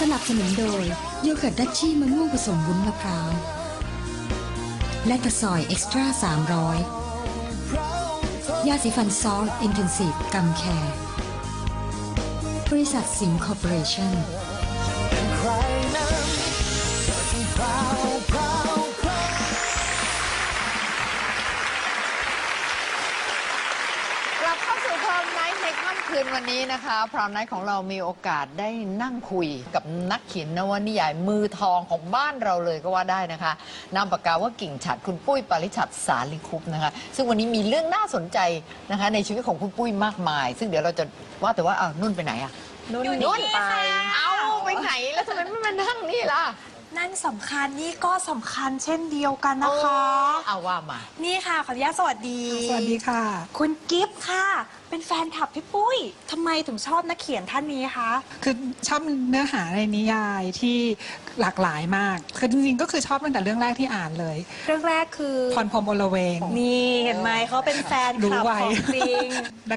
สนับสนุนโดยโยเกิร์ตดัชชี่มะม่วงผสมวุ้นมะพร้าว และตะซอยเอ็กซ์ตร้า300 ยาสีฟันซอลอินเทนซีฟกัมแคร์บริษัทสิงห์คอร์ปอเรชั่น ค่ำคืนวันนี้นะคะ พรอมไนท์ของเรามีโอกาสได้นั่งคุยกับนักเขียนนวนิยายมือทองของบ้านเราเลยก็ว่าได้นะคะนามปากกาว่ากิ่งฉัดคุณปุ้ยปาริชัดสาลิคุปต์นะคะ ซึ่งวันนี้มีเรื่องน่าสนใจนะคะ ในชีวิตของคุณปุ้ยมากมาย ซึ่งเดี๋ยวเราจะว่าแต่ว่าอ้าวนุ่นไปไหนอะนุ่นนุ่นนุ่นไป เอาไปไหนแล้วทำไมไม่มานั่งนี่ล่ะ นั่นสำคัญนี่ก็สำคัญเช่นเดียวกันนะคะ เอาว่ามา นี่ค่ะขออนุญาตสวัสดี สวัสดีค่ะ คุณกิฟต์ค่ะ เป็นแฟนคลับพี่ปุ้ยทำไมถึงชอบนักเขียนท่านนี้คะ คือชอบเนื้อหาในนิยายที่หลากหลายมาก คือจริงๆก็คือชอบตั้งแต่เรื่องแรกที่อ่านเลยเรื่องแรกคือพรพรหมโอละเวง นี่เห็นไหมเขาเป็นแฟนครู้ลับไว้ ของจริง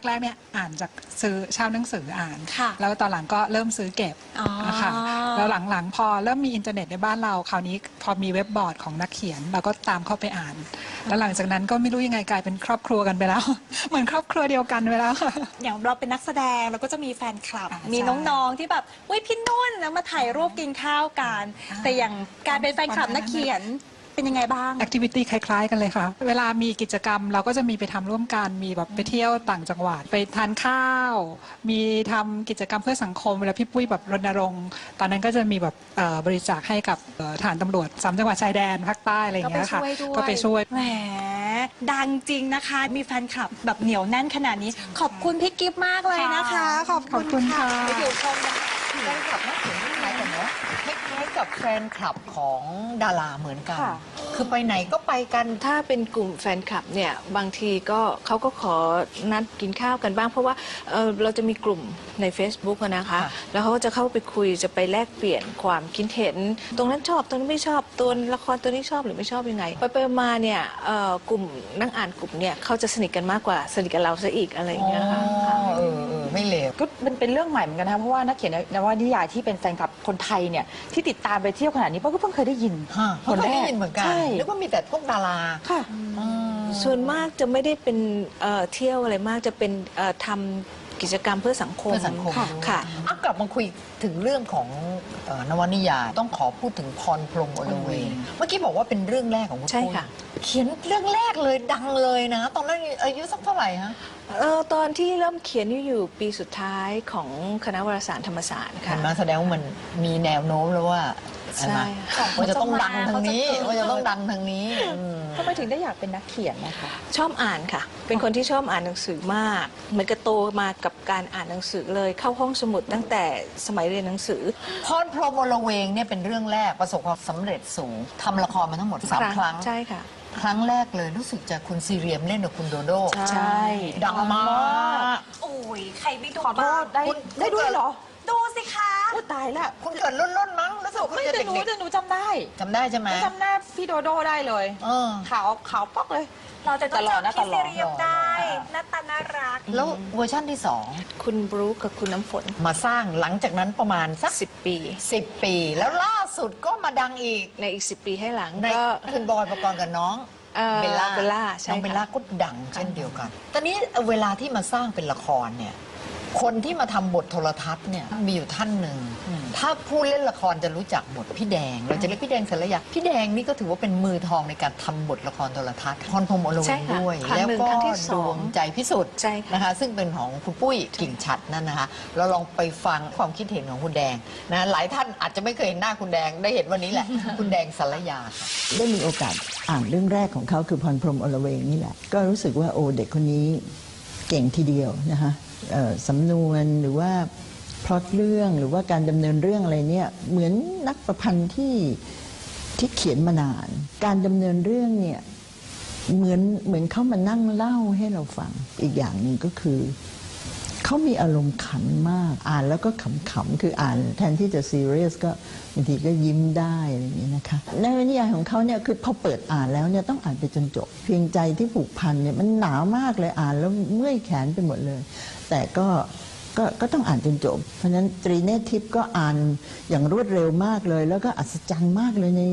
แรกๆเนี่ยอ่านจากซื้อเช่าหนังสืออ่าน ค่ะแล้วตอนหลังก็เริ่มซื้อเก็บอ๋อนะคะ แล้วหลังๆ พอเริ่มมีอินเทอร์เน็ตในบ้านเรา คราวนี้พอมีเว็บบอร์ดของนักเขียน เราก็ตามเข้าไปอ่าน แล้วหลังจากนั้นก็ไม่รู้ยังไงกลายเป็นครอบครัวกันไปแล้ว เหมือนครอบครัวเดียวกันไปแล้ว อย่างเราเป็นนักแสดงเราก็จะมีแฟนคลับอ่ามีใช่น้องๆที่แบบเว้ยพี่นุ่นแล้วมาถ่ายรูปกินข้าวกันอ่าแต่อย่างการเป็นแฟนคลับนักเขียน เป็นยังไงบ้าง แอคทิวิตี้คล้าย ๆ กันเลยค่ะ เวลามีกิจกรรมเราก็จะมีไปทำร่วมกัน มีแบบไปเที่ยวต่างจังหวัด ไปทานข้าว มีทำกิจกรรมเพื่อสังคม เวลาพี่ปุ้ยแบบรณรงค์ ตอนนั้นก็จะมีแบบเอ่อบริจาคให้กับเอ่อฐานตำรวจสามจังหวัดชายแดนภาคใต้อะไรอย่างเงี้ยค่ะ ก็ไปช่วยด้วยก็ไปช่วย แหมดังจริงนะคะ มีแฟนคลับแบบเหนียวแน่นขนาดนี้ ขอบคุณพี่กิฟต์มากเลยนะคะ ขอบขอบคุณค่ะ ไปอยู่ชมนะคะแฟนคลับนักเขียนคล้ายกันเนาะคล้ายๆกับ แฟนคลับของดาราเหมือนกัน ค่ะ คือไปไหนก็ไปกัน ถ้าเป็นกลุ่มแฟนคลับเนี่ยบางทีก็เขาก็ขอนัดกินข้าวกันบ้าง เพราะว่าเอ่อเราจะมีกลุ่มใน Facebook อะนะคะ ค่ะ แล้วเขาก็จะเข้าไปคุยจะไปแลกเปลี่ยนความคิดเห็น ตรงนั้นชอบตรงนี้ไม่ชอบตัวละครตัวนี้ชอบหรือไม่ชอบยังไง ไปไปมาเนี่ยเอ่อกลุ่มนักอ่านกลุ่มเนี่ยเขาจะสนิทกันมากกว่าสนิทกับเราซะอีกอะไรอย่างเงี้ยค่ะอ๋อเออเออไม่เลว ก็มันเป็นเรื่องใหม่เหมือนกันนะคะเพราะว่านักเขียนนวนิยายที่เป็นแฟนคลับคนไทยเนี่ยที่ติดตามไปเที่ยวขนาดนี้เพราะก็เพิ่งเคยได้ยินฮะเขาเคยได้ยินเหมือนกัน ใช่นึกว่ามีแต่พวกดาราค่ะ อืม ส่วนมากจะไม่ได้เป็นเอ่อเที่ยวอะไรมากจะเป็นเอ่อทำกิจกรรมเพื่อสังคมเพื่อสังคม ค่ะด้วยค่ะอะกลับมาคุยถึงเรื่องของเอ่อนวนิยายต้องขอพูดถึงพรพรหมอลเวงเมื่อกี้บอกว่าเป็นเรื่องแรกของคุณใช่ปุ้ยค่ะเขียนเรื่องแรกเลยดังเลยนะ ตอนนั้นอายุสักเท่าไหร่ฮะเออตอนที่เริ่มเขียนอยู่ปีสุดท้ายของคณะวารสารธรรมศาสตร์เห็ค่ะ นไหมาแสดงว่ามันมีแนวโน้มแล้วว่า ใช่ไหมว่าจะต้องดังทางนี้เขาจะเกิดว่าจะต้องดังทางนี้อืม ทำไมถึงได้อยากเป็นนักเขียนนะคะ ชอบอ่านค่ะ เป็นคนที่ชอบอ่านหนังสือมาก เหมือนกับโตมากับการอ่านหนังสือเลย เข้าห้องสมุดตั้งแต่สมัยเรียนหนังสือ พรพรหมอลเวงเนี่ยเป็นเรื่องแรกประสบความสำเร็จสูงทำละครมาทั้งหมดสามครั้ง ใช่ค่ะ ครั้งแรกเลยรู้สึกจะคุณซีเรียมเล่นกับคุณโดโดใช่ ดังมาก โอ้ย ใครไม่ดูขอโทบ้างษได้คุณได้ด้วยเหรอ ดูสิคะ อุ๊ยตายละคุณเกิดรุ่นๆมั้งรู้สึกคุณไม่จะแต่หนูเด็กแต่หนูจำได้ๆจำได้ใช่ไหมหนูจำหน้าพี่โดโดได้เลยเออขาวขาวป๊อกเลย เราจะต้องตลอดนะจำพี่ตลอดเซเรียมได้หน้าตาน่ารัก แล้วเวอร์ชั่นที่สองคุณบรูคกับคุณน้ำฝน มาสร้างหลังจากนั้นประมาณสัก10 ปีสิบปี แล้วล่าสุดก็มาดังอีกในอีก 10 ปีให้หลังในก็ คุณบอยประกรณ์กับน้องเอ่อเบลล่าเบลล่าใช่น้องเบลล่าค่ะ ก็ดังเช่นเดียวกัน ตอนนี้เวลาที่มาสร้างเป็นละครเนี่ย คนที่มาทำบทโทรทัศน์เนี่ยมีอยู่ท่านหนึ่ง ถ้าผู้เล่นละครจะรู้จักบทพี่แดง เราจะเรียกพี่แดงสารยาพี่แดงนี่ก็ถือว่าเป็นมือทองในการทำบทละครโทรทัศน์พรพรหมอรวใช่งค่ะด้วยครั้งแล้วหนึ่งก็ครั้งที่สดองวงใจพิสุทธิ์ใช่ค่ะนะคะ ซึ่งเป็นของคุณปุ้ยกิ่งฉัดนั่นนะคะ เราลองไปฟังความคิดเห็นของคุณแดงนะหลายท่านอาจจะไม่เคยเห็นหน้าคุณแดงได้เห็นวันนี้แหละ คุณแดงสารยาค่ะได้มีโอกาสอ่านเรื่องแรกของเขาคือพรพรหมอลเวงนี่แหละก็รู้สึกว่าโอ้เด็กคนนี้เก่งทีเดียวนะคะเอ่อ สำนวนหรือว่าพล็อตเรื่องหรือว่าการดำเนินเรื่องอะไรเนี่ยเหมือนนักประพันธ์ที่ที่เขียนมานาน การดำเนินเรื่องเนี่ยเหมือนเหมือนเขามานั่งเล่าให้เราฟังอีกอย่างหนึ่งก็คือ เขามีอารมณ์ขันมาก อ่านแล้วก็ขำๆคืออ่านแทนที่จะซีเรียสก็บางทีก็ยิ้มได้อะไรอย่างนี้นะคะในวนิยายของเขาเนี่ยคือพอเปิดอ่านแล้วเนี่ยต้องอ่านไปจนจบ เพียงใจที่ผูกพันเนี่ยมันหนาวมากเลยอ่านแล้วเมื่อยแขนไปหมดเลย แต่ก็ก็ก็ต้องอ่านจนจบ เพราะฉะนั้นตรีเนตทิพย์ก็อ่านอย่างรวดเร็วมากเลย แล้วก็อัศจรรย์มากเลยใน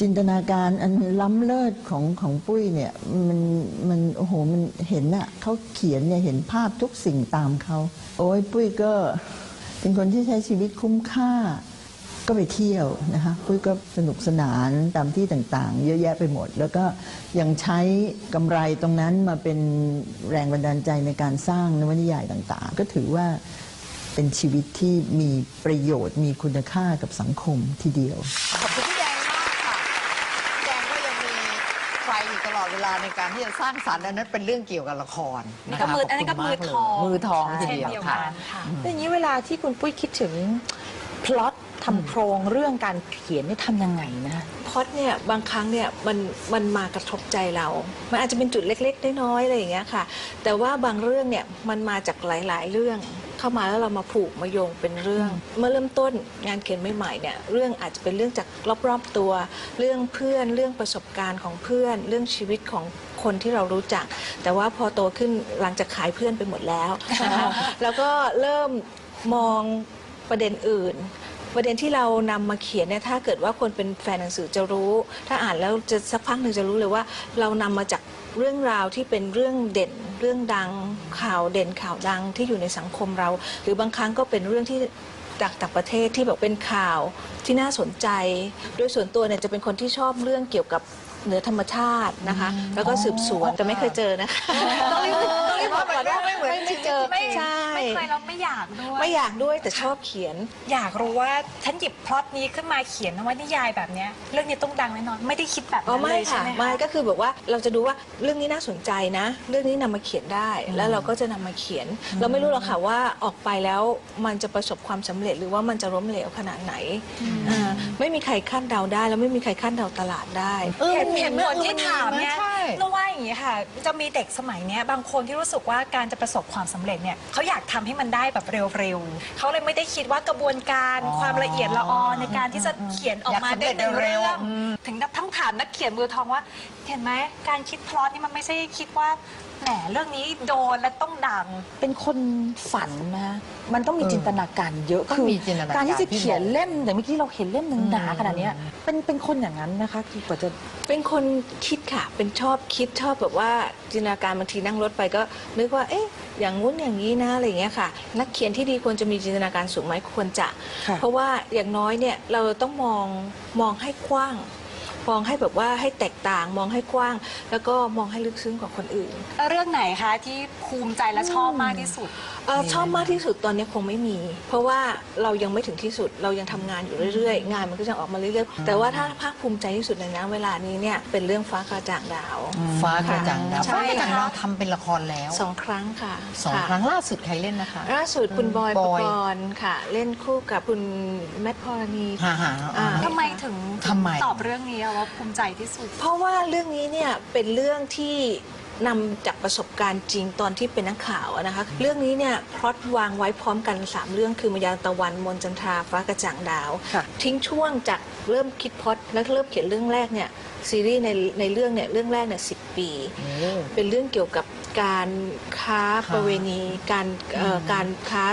จินตนาการอันล้ำเลิศของของปุ้ยเนี่ยมันมันโอ้โหมันเห็นอะเขาเขียนเนี่ยเห็นภาพทุกสิ่งตามเขาโอ้ยปุ้ยก็เป็นคนที่ใช้ชีวิตคุ้มค่า ก็ไปเที่ยวนะคะปุ้ยก็สนุกสนานตามที่ต่างๆ เยอะแยะไปหมด แล้วก็ยังใช้กำไรตรงนั้นมาเป็นแรงบันดาลใจในการสร้างนวนิยายต่างๆ ก็ถือว่าเป็นชีวิตที่มีประโยชน์มีคุณค่ากับสังคมทีเดียวขอบคุณพี่แดงมากค่ะพี่แดงก็ยังมีไฟอยู่ตลอด เวลาในการที่จะสร้างสรรค์อันนั้นเป็นเรื่องเกี่ยวกับละครนะคะก็มืออันนั้นก็ขบคุณากมือทองเลยมือทองทีเช่นเดียวเดียวค่ะกันค่ะแต่อย่างนี้เวลาที่คุณปุ้ยคิดถึงพล็อตทำโครงเรื่องการเขียนนี่ทำยังไงนะพล็อดเนี่ยบางครั้งเนี่ยมันมันมากระทบใจเรา มันอาจจะเป็นจุดเล็ก ๆ น้อยๆอะไรอย่างเงี้ยค่ะ แต่ว่าบางเรื่องเนี่ยมันมาจากหลาย ๆ เรื่อง เข้ามาแล้วเรามาผูกมาโยงเป็นเรื่อง เมื่อเริ่มต้นงานเขียนใหม่ๆเนี่ยเรื่องอาจจะเป็นเรื่องจากรอบๆตัว เรื่องเพื่อนเรื่องประสบการณ์ของเพื่อน เรื่องชีวิตของคนที่เรารู้จัก แต่ว่าพอโตขึ้นหลังจากขายเพื่อนไปหมดแล้วนะคะแล้วก็เริ่มมองประเด็นอื่นประเด็นที่เรานำมาเขียนเนี่ยถ้าเกิดว่าคนเป็นแฟนหนังสือจะรู้ ถ้าอ่านแล้วจะสักพักหนึ่งจะรู้เลยว่า เรานำมาจาก เรื่องราวที่เป็นเรื่องเด่นเรื่องดังข่าวเด่นข่าวดังที่อยู่ในสังคมเรา หรือบางครั้งก็เป็นเรื่องที่จากต่างประเทศที่แบบเป็นข่าวที่น่าสนใจ โดยส่วนตัวเนี่ยจะเป็นคนที่ชอบเรื่องเกี่ยวกับเหนือธรรมชาตินะคะ แล้วก็สืบสวนแต่ไม่เคยเจอนะคะต้องรีบ ต้องรีบบอกก่อนว่าไม่เหมือนไม่เจอไม่ใช่ไม่เคยแล้วไม่อยากด้วยไม่อยากด้วยแต่ชอบเขียน อยากรู้ว่าฉันหยิบพล็อตนี้ขึ้นมาเขียนนวนิยายแบบเนี้ยเรื่องนี้ต้องดังแน่นอนไม่ได้คิดแบบอ๋อนั้นไม่เลยใช่ค่ะไหมไม่ก็คือแบบว่าเราจะดูว่าเรื่องนี้น่าสนใจนะ เรื่องนี้นำมาเขียนได้ แล้วเราก็จะนำมาเขียน เราไม่รู้หรอกค่ะว่าออกไปแล้วมันจะประสบความสำเร็จหรือว่ามันจะล้มเหลวขนาดไหนอ่าไม่มีใครคาดเดาได้ แล้วไม่มีใครคาดเดาตลาดได้เห็นเห็นคนที่ถามเนี่ยใช่ก็ว่าอย่างนี้ค่ะ จะมีเด็กสมัยเนี้ยบางคนที่รู้สึกว่าการจะประสบความสำเร็จเนี่ยเขาอยากทำให้มันได้แบบเร็วๆเขาเลยไม่ได้คิดว่ากระบวนการอ๋อความละเอียดละออในการที่จะเขียนออกมาอยากสำได้เร็จหนึ่งเร็วๆเรื่องอืมถึงกับทั้งถามนักเขียนมือทองว่า เห็นไหมการคิดพล็อตนี่มันไม่ใช่คิดว่าแหมเรื่องนี้โดนและต้องดัง เป็นคนฝันนะมันต้องมีเออจินตนาการเยอะต้องคือมีจินตนาการการที่จะพี่เขียนบอกเล่มอย่างเมื่อกี้เราเห็นเล่มหนึ่งอืมหนาขนาดเนี้ยเป็นเป็นคนอย่างนั้นนะคะคือกว่าจะ เป็นคนคิดค่ะ เป็นชอบคิดชอบแบบว่าจินตนาการบางทีนั่งรถไปก็นึกว่า เอ๊ะ อย่างงู้นอย่างนี้นะอะไรอย่างเงี้ยค่ะ นักเขียนที่ดีควรจะมีจินตนาการสูงไหมควรจะ ค่ะ เพราะว่าอย่างน้อยเนี่ยเราต้องมองมองให้กว้าง มองให้แบบว่าให้แตกต่างมองให้กว้าง แล้วก็มองให้ลึกซึ้งกว่าคนอื่น แล้วเรื่องไหนคะที่ภูมิใจและชอบมากที่สุด เอ่อชอบมากที่สุดตอนนี้คงไม่มี เพราะว่าเรายังไม่ถึงที่สุดเรายังทำงานอยู่เรื่อยๆ งานมันก็จะออกมาเรื่อยๆ แต่ว่าถ้าภาคภูมิใจที่สุดในนะเวลานี้เนี่ยเป็นเรื่องฟ้ากระจ่างดาว ฟ้ากระจ่างดาวใช่ ฟ้ากระจ่างค่ะดาวทำเป็นละครแล้วสองครั้งค่ะสองะครั้งล่าสุดใครเล่นนะคะ ล่าสุดคุณบอยบปอย กรณ์ค่ะ เล่นคู่กับคุณแมทพรณีฮ่าฮ่าอ่า ทำไมถึงทำไม ตอบเรื่องนี้ว่าภูมิใจที่สุด เพราะว่าเรื่องนี้เนี่ยเป็นเรื่องที่นำจากประสบการณ์จริงตอนที่เป็นนักข่าวอะนะคะ เรื่องนี้เนี่ยพล็อตวางไว้พร้อมกัน 3 เรื่องคือมายาตะวันมนจันทราฟ้ากระจ่างดาวค่ะทิ้งช่วงจากเริ่มคิดพล็อตแล้วเริ่มเขียนเรื่องแรกเนี่ยซีรีส์ในในเรื่องเนี่ยเรื่องแรกเนี่ยสิปี เป็นเรื่องเกี่ยวกับ การค้าประเวณี การเอ่อการค้า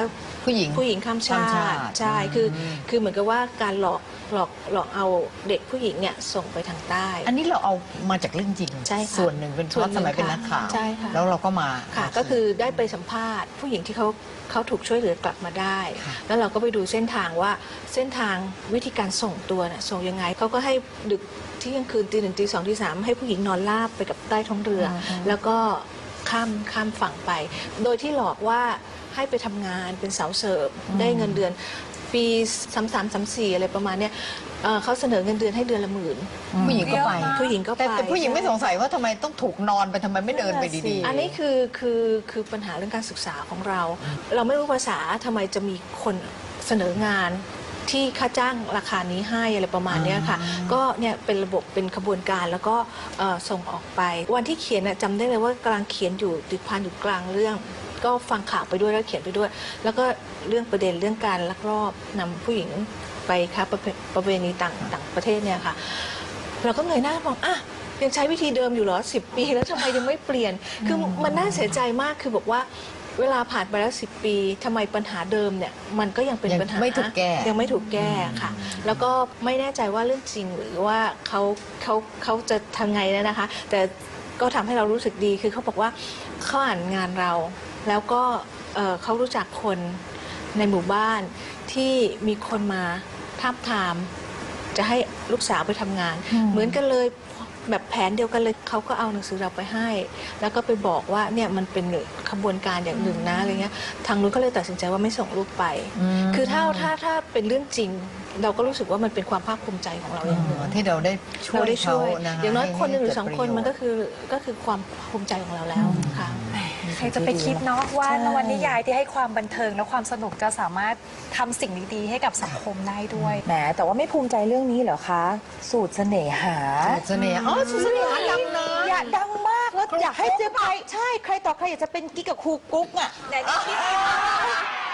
ผู้หญิง ผู้หญิงข้ามชาข้ามชาติติใช่คืออืมคือเหมือนกับว่าการหลอกหลอกหลอกเอาเด็กผู้หญิงเนี่ยส่งไปทางใต้ อันนี้เราเอามาจากเรื่องจริง ใช่ค่ะส่วนหนึ่งเป็นเพส่วนราะหนึ่งสมัยเป็นค่ะนักข่าวใช่ค่ะ แล้วเราก็มา ค่ะก็คือได้ไปสัมภาษณ์ ผู้หญิงที่เขาเขาถูกช่วยเหลือกลับมาได้ ค่ะ แล้วเราก็ไปดูเส้นทางว่าเส้นทางวิธีการส่งตัวน่ะส่งยังไงเขาก็ให้ดึกเที่ยงคืนตีหนึ่งตีสองตีสามให้ผู้หญิงนอนราบไปกับใต้ท้องเรืออแล้วก็ ข้ามข้ามฝั่งไป โดยที่หลอกว่าให้ไปทำงานเป็นสาวเสิร์ฟได้เงินเดือนปีสามสามสามสี่อะไรประมาณเนี้ยเอ่อเขาเสนอเงินเดือนให้เดือนละหมื่นผู้หญิงก็ไป ผู้หญิงก็ไปแต่แต่ผู้หญิงไม่สงสัยว่าทำไมต้องถูกนอนไปทำไมไม่เดินไปดีๆ อันนี้คือคือคือปัญหาเรื่องการศึกษาของเรา เราไม่รู้ภาษาทำไมจะมีคนเสนองาน ที่ค่าจ้างราคานี้ให้อะไรประมาณเนี้ยค่ะ ก็เนี่ยเป็นระบบเป็นขบวนการแล้วก็เอ่อส่งออกไป วันที่เขียนน่ะจำได้เลยว่ากำลังเขียนอยู่ติดพันอยู่กลางเรื่อง ก็ฟังข่าวไปด้วยแล้วเขียนไปด้วย แล้วก็เรื่องประเด็นเรื่องการลักลอบนำผู้หญิงไปค้าประเภประเวณีต่างต่างประเทศเนี่ยค่ะ เราก็เงยหน้ามองอะยังใช้วิธีเดิมอยู่เหรอสิปีแล้วทำไมยังไม่เปลี่ยน คือมันน่าเสียใจมากคือบอกว่า เวลาผ่านไปแล้วสิปีทำไมปัญหาเดิมเนี่ยมันก็ยังเป็นยังปัญหาไม่ถูกแก้ ยังไม่ถูกแก้ค่ะ แล้วก็ไม่แน่ใจว่าเรื่องจริงหรือว่าเขาเขาเขาจะทำไงนะคะ แต่ก็ทำให้เรารู้สึกดีคือเขาบอกว่าเขาอ่านงานเรา แล้วก็เอ่อเขารู้จักคนในหมู่บ้านที่มีคนมาทาบทาม จะให้ลูกสาวไปทำงาน เหมือนกันเลย แบบแผนเดียวกันเลยเขาก็เอาหนังสือเราไปให้ แล้วก็ไปบอกว่าเนี่ยมันเป็นขบวนการอย่างหนึ่งนะอะไรเงี้ยทางนู้นก็เลยตัดสินใจว่าไม่ส่งลูกไป คือถ้าถ้าถ้าเป็นเรื่องจริง เราก็รู้สึกว่ามันเป็นความภาคภูมิใจของเราอย่างหนึ่งที่เราได้ช่วเรายได้เขาช่วยนะคะอย่างน้อยให้คนหนึ่งหรือให้สองเดคนประโยชมันก็คือก็คือความภูมิใจของเราแล้วค่ะใครจะไปคิดเนาะว่าใช่นวนิยายที่ให้ความบันเทิงและความสนุกจะสามารถทำสิ่งดีๆให้กับสังคมได้ด้วย แหมแต่ว่าไม่ภูมิใจเรื่องนี้เหรอคะ สูตรเสน่หาสูตรเสน่ห์อ๋อสูตรเสน่หาดังนะอยากดังมากแล้วอยากให้เจอใครใช่ใครต่อใครอยากจะเป็นกิ๊กกับครูกุ๊กอะ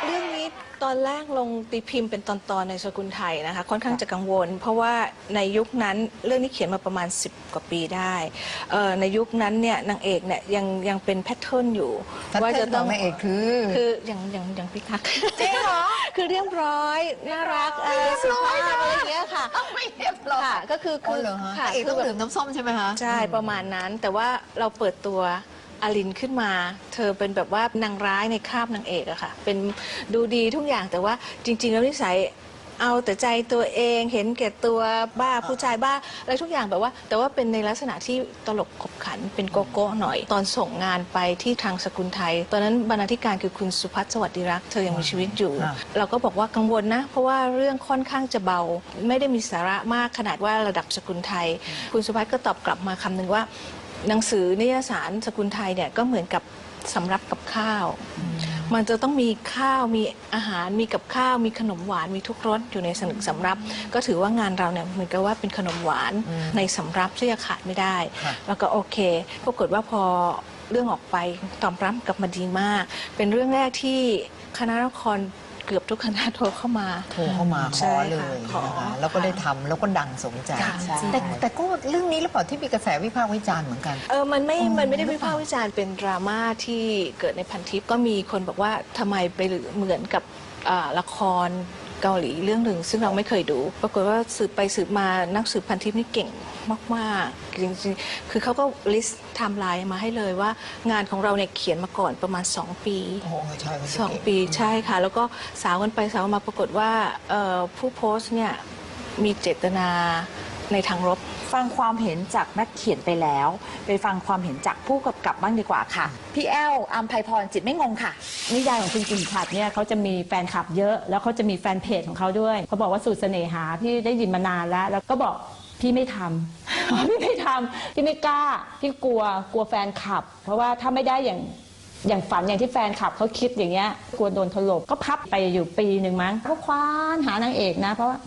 เรื่องนี้ตอนแรกลงตีพิมพ์เป็นตอนๆในสกุลไทยนะคะ ค่อนข้างจะกังวล เพราะว่าในยุคนั้นเรื่องนี้เขียนมาประมาณ 10 กว่าปีได้เอ่อในยุคนั้นเนี่ยนางเอกเนี่ยยังยังเป็นแพทเทิร์นอยู่ ว่าจะต้องนางเอกคือคืออย่างอย่างอย่างพิทักษ์จริงเหรอคือเรียบร้อยน่ารักเออสุภาพอะไรอย่างเงี้ยค่ะไม่เรียบร้อยค่ะก็คืออ๋คืออเหรอฮะค่ะเอกคืต้อองแบบดื่มน้ำส้มใช่ไหมคะใช่ประมาณนั้นแต่ว่าเราเปิดตัว อลินขึ้นมา เธอเป็นแบบว่านางร้ายในคราบนางเอกอะค่ะ เป็นดูดีทุกอย่างแต่ว่าจริง ๆ แล้วนิสัยเอาแต่ใจตัวเองเห็นแก่ตัวบ้าผู้ชายบ้าอะไรทุกอย่างแบบว่า แต่ว่าเป็นในลักษณะที่ตลกขบขันเป็นโกโก้หน่อย ตอนส่งงานไปที่ทางสกุลไทย ตอนนั้นบรรณาธิการคือคุณสุพัฒน์สวัสดิรักษ์เธอยังมีชีวิตอยู่ เราก็บอกว่ากังวลนะ เพราะว่าเรื่องค่อนข้างจะเบา ไม่ได้มีสาระมากขนาดว่าระดับสกุลไทย คุณสุพัฒน์ก็ตอบกลับมาคำหนึ่งว่า หนังสือนิยสารสกุลไทยเนี่ยก็เหมือนกับสำรับกับข้าว มันจะต้องมีข้าวมีอาหารมีกับข้าว มีขนมหวานมีทุกรสอยู่ในสนึกสำรับ ก็ถือว่างานเราเนี่ยเหมือนกับว่าเป็นขนมหวานในสำรับที่จะขาดไม่ได้ค่ะแล้วก็โอเคปรากฏว่าพอเรื่องออกไปตอบรับกลับมาดีมาก เป็นเรื่องแรกที่คณะละคร เกือบทุกคณะโทรเข้ามา โทรเข้ามาขใช่อค่ะเลยขอนะคะแล้วก็ได้ทำแล้วก็ดังสมใจค่ะแต่แต่ก็เรื่องนี้หรือเปล่าที่มีกระแสวิพากษ์วิจารณ์เหมือนกัน เออมันไม่ มันไม่ได้วิพากษ์วิจารณ์เป็นดราม่าที่เกิดในพันทิปก็มีคนบอกว่าทำไมไปเหมือนกับอ่าละครเกาหลีเรื่องหนึ่งซึ่งเราไม่เคยดู ปรากฏว่าสืบไปสืบมานักสืบพันทิปนี่เก่ง มากๆจริงๆคือเขาก็ลิสต์ไทม์ไลน์มาให้เลยว่างานของเราเนี่ยเขียนมาก่อนประมาณ 2 ปี โอ้โหใช่เขาจะสองเก่ปีใช่ค่ะ แล้วก็สาวกันไปสาวกันมาปรากฏว่าเอ่อผู้โพสต์เนี่ยมีเจตนาในทางลบ ฟังความเห็นจากนักเขียนไปแล้ว ไปฟังความเห็นจากผู้กำกับบ้างดีกว่าค่ะ พี่แอลอัมไพพรจิตไม่งงค่ะ นิยายของคุณกิ่งฉัดเนี่ยเขาจะมีแฟนคลับเยอะ แล้วเขาจะมีแฟนเพจของเขาด้วย เขาบอกว่าสูตรเสน่หาพี่ได้ยินมานานแล้ว แล้วก็บอก พี่ไม่ทำ พี่ไม่ทำพี่ไม่กล้า พี่กลัวกลัวแฟนคลับ เพราะว่าถ้าไม่ได้อย่างอย่างฝันอย่างที่แฟนคลับเขาคิดอย่างเงี้ยกลัวโดนถล่มก็พับไปอยู่ปีหนึ่งมั้งก็คว้านหานางเอกนะ เพราะว่า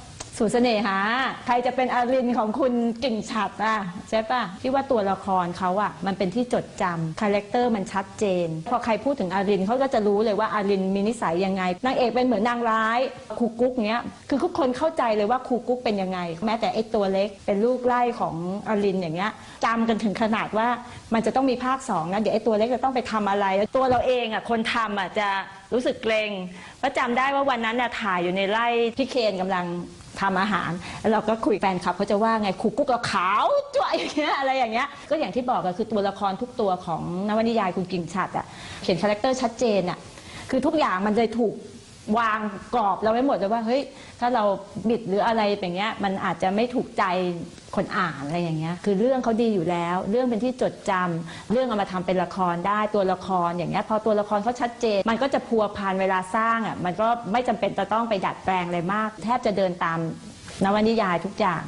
สูตรเสน่หา ใครจะเป็นอารินของคุณกิ่งฉัดอะใช่ปะพี่ว่าตัวละครเขาอะมันเป็นที่จดจำคาแรคเตอร์มันชัดเจน พอใครพูดถึงอารินเขาก็จะรู้เลยว่าอารินมีนิสัยยังไงนางเอกเป็นเหมือนนางร้ายครูกุ๊กเนี้ยคือทุกคนเข้าใจเลยว่าครูกุ๊กเป็นยังไง แม้แต่ไอ้ตัวเล็กเป็นลูกไล่ของอารินอย่างเงี้ยจำกันถึงขนาดว่ามันจะต้องมีภาคสองนะเดี๋ยวไอ้ตัวเล็กจะต้องไปทำอะไร ตัวเราเองอะคนทำอะจะรู้สึกเกรงเพราะจำได้ว่าวันนั้นน่ะถ่ายอยู่ในไร่พี่เคนกำลัง ทำอาหาร แล้วเราก็คุยแฟนคลับเขาจะว่าไงครูกุ๊กก็ขาวจ้วยอย่างเงี้ยอะไรอย่างเงี้ยก็อย่างที่บอกก็คือตัวละครทุกตัวของนวนิยายคุณกิ่งฉัดอะเขียนคาแรคเตอร์ชัดเจนอะคือทุกอย่างมันจะถูก วางกรอบเราไว้หมดเลยว่าเฮ้ยถ้าเราบิดหรืออะไรอย่างเงี้ยมันอาจจะไม่ถูกใจคนอ่านอะไรอย่างเงี้ยคือเรื่องเขาดีอยู่แล้ว เรื่องเป็นที่จดจำเรื่องเอามาทำเป็นละครได้ตัวละครอย่างเงี้ยพอตัวละครเขาชัดเจน มันก็จะพัวพันเวลาสร้างอะมันก็ไม่จำเป็นจะต้องไปดัดแปลงอะไรมาก แทบจะเดินตามนวนิยายทุกอย่าง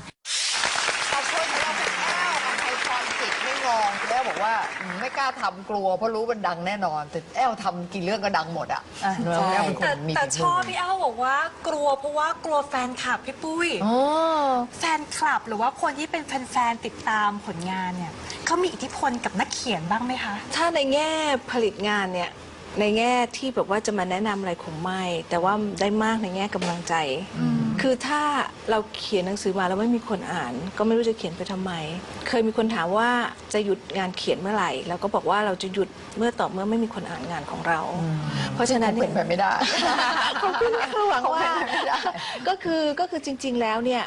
ขอบคุณเราเป็นแอ้วอภัยพรจิตไม่งองแอ้ วบอกว่าอืมไม่กล้าทำกลัวเพราะรู้มันดังแน่นอน แต่แอ้วทำกี่เรื่องก็ดังหมดอะอะแล้วใช่แอ้วเป็นคนแต่มีแต่ฝีชมือบพี่แอลบอกว่ากลัวเพราะว่ากลัวแฟนคลับพี่ปุ้ย อ๋อ แฟนคลับหรือว่าคนที่เป็นแฟนๆติดตามผลงานเนี่ยเขามีอิทธิพลกับนักเขียนบ้างไหมคะ ถ้าในแง่ผลิตงานเนี่ย ในแง่ที่แบบว่าจะมาแนะนำอะไรคงไม่ แต่ว่าได้มากในแง่กำลังใจ คือถ้าเราเขียนหนังสือมาแล้วไม่มีคนอ่าน ก็ไม่รู้จะเขียนไปทำไม เคยมีคนถามว่าจะหยุดงานเขียนเมื่อไหร่เราก็บอกว่าเราจะหยุดเมื่อต่อเมื่อไม่มีคนอ่านงานของเรา เพราะฉะนั้นเป็นไปไม่ได้ ขอบคุณค่ะหวังว่าคงเป็นไปไม่ได้ก็คือก็คือจริง ๆ แล้วเนี่ย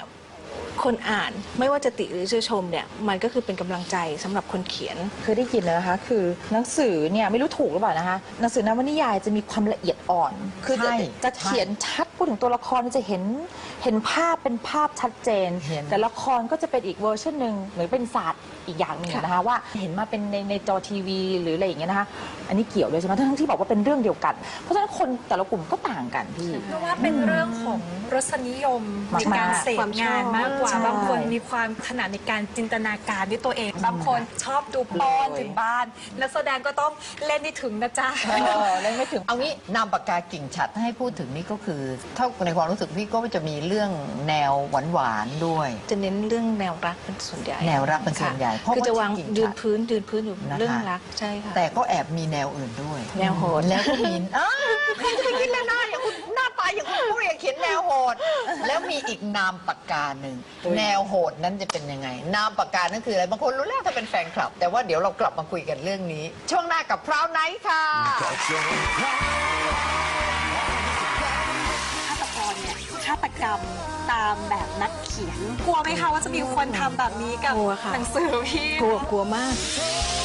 คนอ่านไม่ว่าจะติหรือจะชมเนี่ยมันก็คือเป็นกำลังใจสำหรับคนเขียน เคยได้ยินเลยนะคะ คือหนังสือเนี่ยไม่รู้ถูกหรือเปล่านะคะหนังสือนวนิยายจะมีความละเอียดอ่อน คือจะใช่จะเขียนชัดพูดถึงตัวละครจะเห็นเห็นภาพเป็นภาพชัดเจน เห็น แต่ละครก็จะเป็นอีกเวอร์ชันหนึ่งหรือเป็นศาสตร์อีกอย่างหนึ่งค่ะ นะคะว่าเห็นมาเป็นในในจอทีวีหรืออะไรอย่างเงี้ยนะคะ อันนี้เกี่ยวเลยใช่ไหมทั้งที่บอกว่าเป็นเรื่องเดียวกัน เพราะฉะนั้นคนแต่ละกลุ่มก็ต่างกันพี่ เพราะว่าเป็นเรื่องของรสนิยมมากๆ ในการเสพงานมากกว่าใช่บางคนมีความขนาดในการจินตนาการด้วยตัวเอง บางคนชอบดูป้อนถึงบ้าน นักแสดงก็ต้องเล่นให้ถึงนะจ๊ะ เออเล่นไม่ถึง เอางี้นามปากกากิ่งฉัดถ้าให้พูดถึงนี่ก็คือเท่าในความรู้สึกพี่ก็จะมีเรื่องแนวหวานๆด้วย จะเน้นเรื่องแนวรักเป็นส่วนใหญ่แนวรักเป็นส่วนใหญ่เพราะคือจะวางว่าจริงๆยืนพื้นยืนพื้นอยู่นะคะ เรื่องรักใช่ค่ะแต่ก็แอบมีแนวอื่นด้วย แนวโหด แล้วก็มีอ้าวใครจะไปคิดเลยหน้าอย่างคุณหน้าตาอย่างคุณปุ้ยอะเขียนแนวโหด แล้วมีอีกนามปากกาหนึ่งแนวโหดนั้นจะเป็นยังไง นามปากกานั่นคืออะไรบางคนรู้แล้วถ้าเป็นแฟนคลับ แต่ว่าเดี๋ยวเรากลับมาคุยกันเรื่องนี้ ช่วงหน้ากับพราวไนท์ค่ะฆาตกรเนี่ยฆาตกรรมตามแบบนักเขียน กลัวไหมคะว่าจะมีคนทำแบบนี้กับกลัวค่ะ หนังสือพี่ กลัวกลัวมากเ